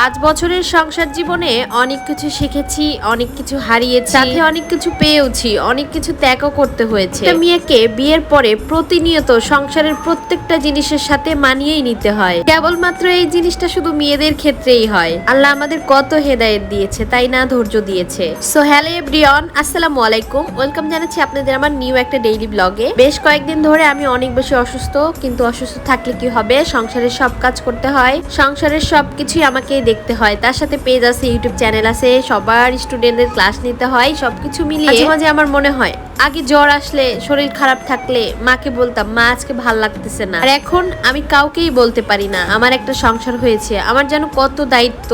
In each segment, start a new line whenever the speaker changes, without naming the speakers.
পাঁচ বছরের সংসার জীবনে অনেক কিছু শিখেছি অনেক কিছু হারিয়েছি। সাথে অনেক কিছু পেয়েওছি অনেক কিছু ত্যাগও করতে হয়েছে। মেয়েকে বিয়ের পরে প্রতিনিয়ত সংসারের প্রত্যেকটা জিনিসের সাথে মানিয়েই নিতে হয়। কেবলমাত্র এই জিনিসটা শুধু মেয়েদের ক্ষেত্রেই হয়। আল্লাহ আমাদের কত হেদায়েত দিয়েছে তাই না ধৈর্য দিয়েছে। সো হ্যালো এভরিওয়ান আসসালামু আলাইকুম। ওয়েলকাম জানাচ্ছি আপনাদের আমার নিউ একটা ডেইলি ব্লগে বেশ কয়েকদিন ধরে আমি অনেক বেশি অসুস্থ কিন্তু অসুস্থ থাকলে কি হবে? সংসারের সব কাজ করতে হয়। সংসারের সব কিছুই আমাকে দেখতে হয়। তার সাথে পেজ আছে ইউটিউব চ্যানেল আছে, সবার স্টুডেন্টদের ক্লাস নিতে হয়, সবকিছু মিলিয়ে মাঝে মাঝে আমার মনে হয়, আগে জ্বর আসলে শরীর খারাপ থাকলে মাকে বলতাম, মা, আজকে ভালো লাগতেছে না। আর এখন আমি কাউকেই বলতে পারি না, আমার একটা সংসার হয়েছে, আমার যেন কত দায়িত্ব।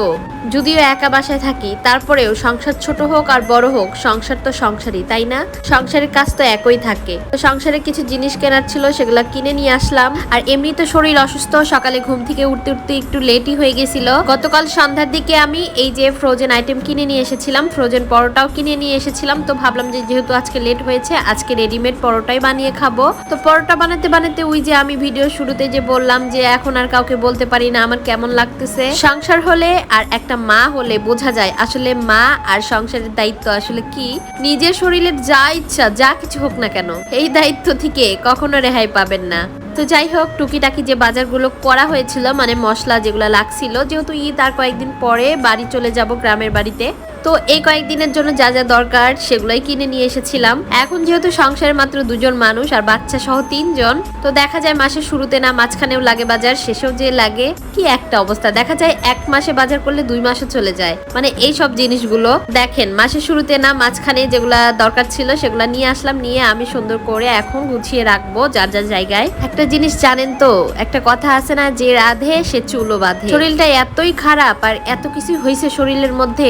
যদিও একা বাসায় থাকি, তারপরেও সংসার ছোট হোক আর বড় হোক, সংসার তো সংসারই, তাই না? সংসারের কাজ তো একই থাকে। তো সংসারে কিছু জিনিস কেনার ছিল, সেগুলো কিনে নিয়ে আসলাম। আর এমনি তো শরীর অসুস্থ, সকালে ঘুম থেকে উঠতে উঠতে একটু লেটই হয়ে গেছিল। গতকাল সন্ধ্যার দিকে আমি এই যে ফ্রোজেন আইটেম কিনে নিয়ে এসেছিলাম ফ্রোজেন পরোটাও কিনে নিয়ে এসেছিলাম। তো ভাবলাম যে যেহেতু আজকে লেট হয়েছে, আজকে রেডিমেড পরোটাই বানিয়ে খাব। তো পরোটা বানাতে বানাতে ওই যে আমি ভিডিও শুরুতে যে বললাম যে এখন আর কাউকে বলতে পারি না, আমার কেমন লাগতেছে? সংসার হলে আর একটা মা হলে বোঝা যায় আসলে মা আর সংসারের দায়িত্ব আসলে কি? নিজের শরীরের যা ইচ্ছা, যা কিছু হোক না কেন, এই দায়িত্ব থেকে কখনো রেহাই পাবেন না। তো যাই হোক, টুকিটাকি যে বাজারগুলো করা হয়েছিল মানে মশলা যেগুলো লাগছিল, যেহেতু ঈদ আর কয়েকদিন পরে বাড়ি চলে যাব গ্রামের বাড়িতে তো এই কয়েকদিনের জন্য যা যা দরকার সেগুলোই কিনে নিয়ে এসেছিলাম। এখন যেহেতু সংসারে মাত্র দুজন মানুষ আর বাচ্চা সহ তিনজন, তো দেখা যায় মাসের শুরুতে না মাঝখানেও লাগে বাজার, শেষেও যে লাগে। কি একটা অবস্থা। দেখা যায় এক মাসে বাজার করলে দুই মাসে চলে যায়। মানে এই সব জিনিসগুলো দেখেন, মাসের শুরুতে না মাঝখানে যেগুলা দরকার ছিল সেগুলা নিয়ে আসলাম, নিয়ে আমি সুন্দর করে এখন গুছিয়ে রাখব যার যার জায়গায়। একটা জিনিস জানেন তো, একটা কথা আছে না, যে রাধে সে চুলো বাঁধে। শরীরটা এতই খারাপ আর এত কিছু হয়েছে শরীরের মধ্যে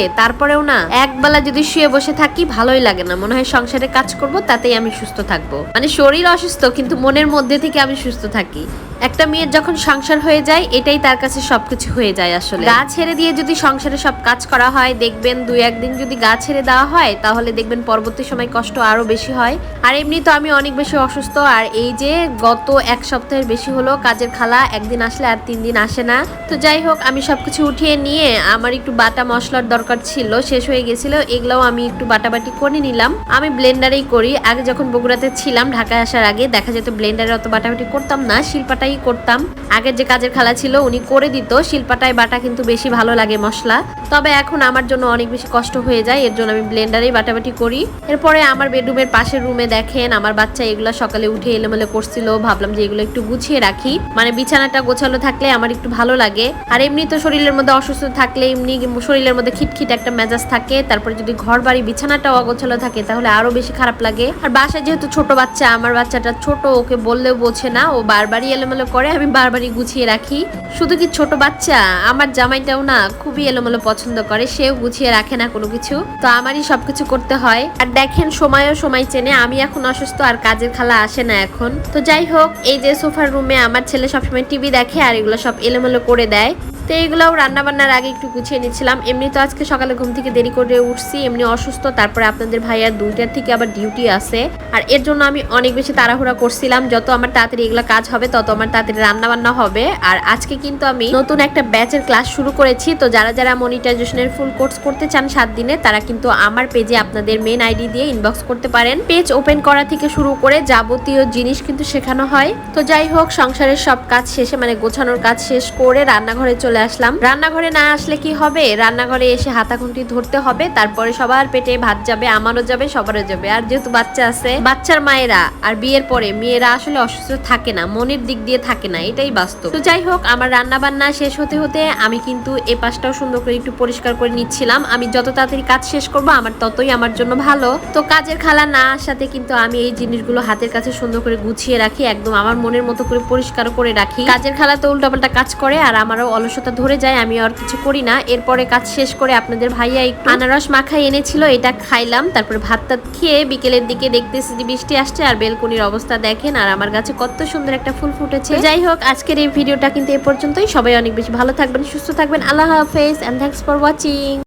তারপরেও না। একবেলা যদি শুয়ে বসে থাকি, ভালোই লাগে না। মনে হয় সংসারে কাজ করব, তাতেই আমি সুস্থ থাকব। মানে শরীর অসুস্থ, কিন্তু মনের মধ্যে থেকে আমি সুস্থ থাকি। একটা মেয়ের যখন সংসার হয়ে যায়, এটাই তার কাছে সবকিছু হয়ে যায় আসলে। গা ছেড়ে দিয়ে যদি সংসারে সব কাজ করা হয়, দেখবেন দুই একদিন যদি গা ছেড়ে দেওয়া হয়, তাহলে দেখবেন পরবর্তী সময় কষ্ট আরও বেশি হয়। আর এমনি তো আমি অনেক বেশি অসুস্থ, আর এই যে গত এক সপ্তাহের বেশি হলো কাজের খালা, একদিন আসলে আর তিন দিন আসে না। তো যাই হোক, আমি সবকিছু উঠিয়ে নিয়ে আমার একটু বাটা মশলার দরকার ছিল, শেষ হয়ে গেছিল, এগুলোও আমি একটু বাটাবাটি করে নিলাম। আমি ব্লেন্ডারেই করি। আগে যখন বগুড়াতে ছিলাম, ঢাকায় আসার আগে দেখা যেত ব্লেন্ডারে অত বাটাবাটি করতাম না শিল্পাটাই করতাম। আগের যে কাজের খালা ছিল উনি করে দিত। শিল্পাটায় বাটা কিন্তু বেশি ভালো লাগে মশলা। তবে এখন আমার জন্য অনেক বেশি কষ্ট হয়ে যায়। এর জন্য আমি ব্লেন্ডারেই বাটাবাটি করি। এরপরে আমার বেডরুমের পাশের রুমে দেখেন, আমার বাচ্চা এগুলো সকালে উঠে এলোমেলো করছিল। ভাবলাম যে এগুলো একটু গুছিয়ে রাখি। মানে বিছানাটা গোছালো থাকলে আমার একটু ভালো লাগে। আর এমনি তো শরীরের মধ্যে অসুস্থ থাকলে এমনি শরীরের মধ্যে খিটখিট একটা মেজাজ থাকে। তারপরে যদি ঘর বাড়ি বিছানাটাও অগোছালো থাকে তাহলে আরও বেশি খারাপ লাগে। আর বাসায় যেহেতু ছোট বাচ্চা, আমার বাচ্চাটা ছোট, ওকে বললেও বোঝে না। ও বারবারই এলোমেলো করে আমি বারবারই গুছিয়ে রাখি। শুধু কি ছোট বাচ্চা? আমার জামাইটাও না খুবই এলোমেলো পছন্দ করে, সেও গুছিয়ে রাখে না কোনো কিছু। তো আমারই সবকিছু করতে হয়। আর দেখেন, সময়ও সময় চেনে, আমি এখন অসুস্থ আর কাজের খালা আসে না এখন। তো যাই হোক, এই যে সোফার রুমে আমার ছেলে সবসময় টিভি দেখে আর এগুলো সব এলোমেলো করে দেয়। তো এইগুলোও রান্নাবান্নার আগে একটু গুছিয়ে নিচ্ছিলাম। এমনি তো আজকে সকালে ঘুম থেকে দেরি করে উঠছি, এমনি অসুস্থ, তারপরে আপনাদের ভাইয়ার দুইটার থেকে আবার ডিউটি আছে। আর এর জন্য আমি অনেক বেশি তাড়াহুড়া করছিলাম, যত আমার তাড়াতাড়ি এগুলো কাজ হবে, তত আমার তাড়াতাড়ি রান্নাবান্না হবে। আর আজকে কিন্তু আমি নতুন একটা ব্যাচের ক্লাস শুরু করেছি, তো যারা যারা মনিটাইজেশনের ফুল কোর্স করতে চান সাত দিনে, তারা কিন্তু আমার পেজে আপনাদের মেন আইডি দিয়ে ইনবক্স করতে পারেন। পেজ ওপেন করা থেকে শুরু করে যাবতীয় জিনিস কিন্তু শেখানো হয়। তো যাই হোক, সংসারের সব কাজ শেষে মানে গোছানোর কাজ শেষ করে রান্নাঘরে চলে আসলাম। রান্নাঘরে না আসলে কি হবে? রান্নাঘরে এসে হাতা হাতাখুন্টি ধরতে হবে, তারপরে সবার পেটে ভাত যাবে, আমারও যাবে, সবারও যাবে। আর যেহেতু বাচ্চা আছে, বাচ্চার মায়েরা আর বিয়ের পরে মেয়েরা আসলে অসুস্থ থাকে না, মনের দিক দিয়ে থাকে না, এটাই বাস্তব। তো যাই হোক, আমার রান্না বান্না শেষ হতে হতে আমি কিন্তু এ পাশটাও সুন্দর করে একটু পরিষ্কার করে নিচ্ছিলাম। আমি যত তাড়াতাড়ি কাজ শেষ করব, আমার ততই আমার জন্য ভালো। তো কাজের খালা না আসাতে কিন্তু আমি এই জিনিসগুলো হাতের কাছে সুন্দর করে গুছিয়ে রাখি, একদম আমার মনের মতো করে পরিষ্কার করে রাখি। কাজের খালা তো উল্টাপাল্টা কাজ করে, আর আমারও অলসতা ধরে যায়, আমি আর কিছু করি না। এরপরে কাজ শেষ করে আপনাদের ভাইয়া একটু আনারস মাখা এনেছিল, এটা খাইলাম। তারপরে ভাত টাত খেয়ে বিকেলের দিকে দেখতেছি যে বৃষ্টি আসছে আর বেলকুনির অবস্থা দেখেন, আর আমার গাছে কত সুন্দর একটা ফুল ফুটেছে। যাই হোক, আজকের এই ভিডিওটা কিন্তু এ পর্যন্তই। সবাই অনেক বেশি ভালো থাকবেন, সুস্থ থাকবেন। আল্লাহ হাফেজ অ্যান্ড থ্যাংকস ফর ওয়াচিং